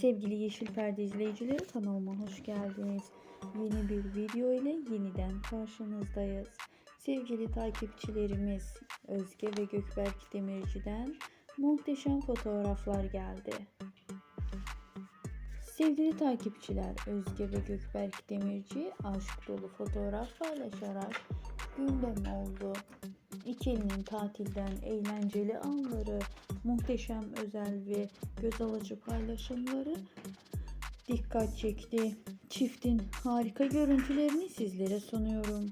Sevgili Yeşil Perde izleyicileri kanalıma hoş geldiniz. Yeni bir video ile yeniden karşınızdayız. Sevgili takipçilerimiz Özge ve Gökberk Demirci'den muhteşem fotoğraflar geldi. Sevgili takipçiler Özge ve Gökberk Demirci aşk dolu fotoğraf paylaşarak gündem oldu. İkilinin tatilden eğlenceli anları, muhteşem özel ve göz alıcı paylaşımları dikkat çekti. Çiftin harika görüntülerini sizlere sunuyorum.